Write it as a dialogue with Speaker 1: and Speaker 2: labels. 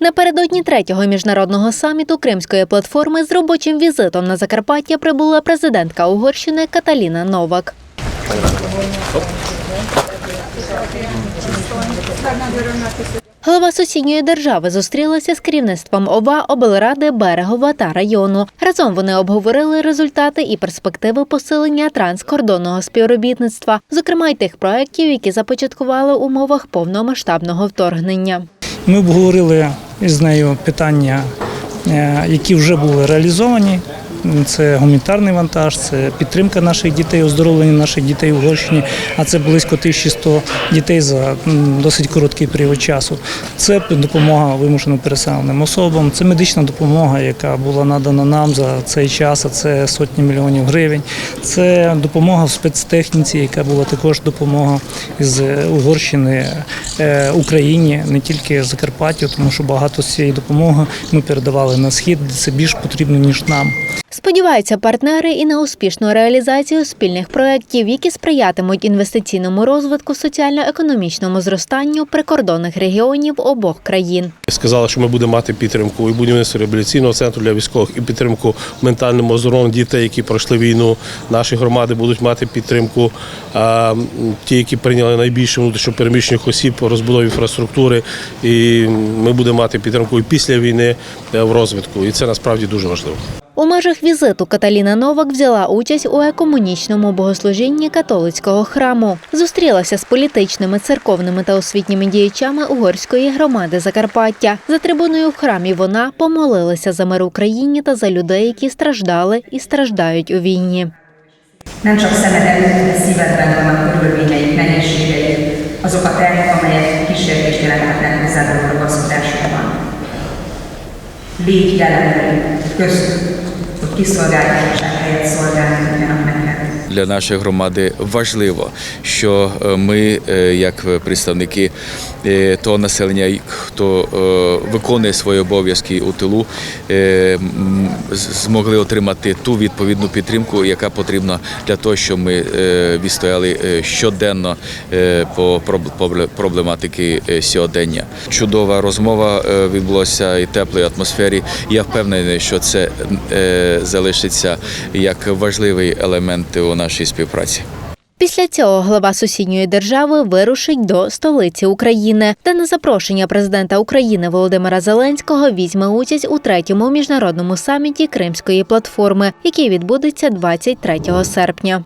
Speaker 1: Напередодні третього міжнародного саміту Кримської платформи з робочим візитом на Закарпаття прибула президентка Угорщини Каталіна Новак. Голова сусідньої держави зустрілася з керівництвом ОВА, облради, берегова та району. Разом вони обговорили результати і перспективи посилення транскордонного співробітництва, зокрема й тих проєктів, які започаткували в умовах повномасштабного вторгнення.
Speaker 2: Ми обговорили з нею питання, е, які вже були реалізовані. Це гуманітарний вантаж, це підтримка наших дітей, оздоровлення наших дітей в Угорщині, а це близько 1100 дітей за досить короткий період часу. Це допомога вимушено переселеним особам, це медична допомога, яка була надана нам за цей час, а це сотні мільйонів гривень. Це допомога в спецтехніці, яка була також допомога з Угорщини е, Україні, не тільки Закарпаттю, тому що багато цієї допомоги ми передавали на схід, це більш потрібно ніж нам.
Speaker 1: Сподіваються партнери і на успішну реалізацію спільних проєктів, які сприятимуть інвестиційному розвитку, соціально-економічному зростанню прикордонних регіонів обох країн.
Speaker 3: Сказали, що ми будемо мати підтримку і будівництво реабілітаційного центру для військових, і підтримку ментальному оздоровленню дітей, які пройшли війну. Наші громади будуть мати підтримку. А, ті, які прийняли найбільше внутрішньопереміщених осіб розбудові інфраструктури, і ми будемо мати підтримку і після війни е, в розвитку. І це насправді дуже важливо.
Speaker 1: У межах візиту Каталіна Новак взяла участь у екомунічному богослужінні католицького храму. Зустрілася з політичними, церковними та освітніми діячами угорської громади Закарпаття. За трибуною в храмі вона помолилася за мир Україні та за людей, які страждали і страждають у війні.
Speaker 4: Nem csak szemed előtt, szívedben vannak azok a terhek, amelyek kísértést jelenthetnek hozzád a ragaszkodásodban. Légy jelen hogy kiszolgálják
Speaker 5: Для нашої громади важливо, що е, ми, е, як представники е, того населення, хто виконує свої обов'язки у тилу, змогли отримати ту відповідну підтримку, яка потрібна для того, щоб ми відстояли щоденно по проб- проблематики сьогодення. Чудова розмова відбулася і теплої атмосфері. Я впевнений, що це залишиться як важливий елемент у нашій співпраці.
Speaker 1: Після цього глава сусідньої держави вирушить до столиці України, де на запрошення президента України Володимира Зеленського візьме участь у третьому міжнародному саміті Кримської платформи, який відбудеться 23 серпня.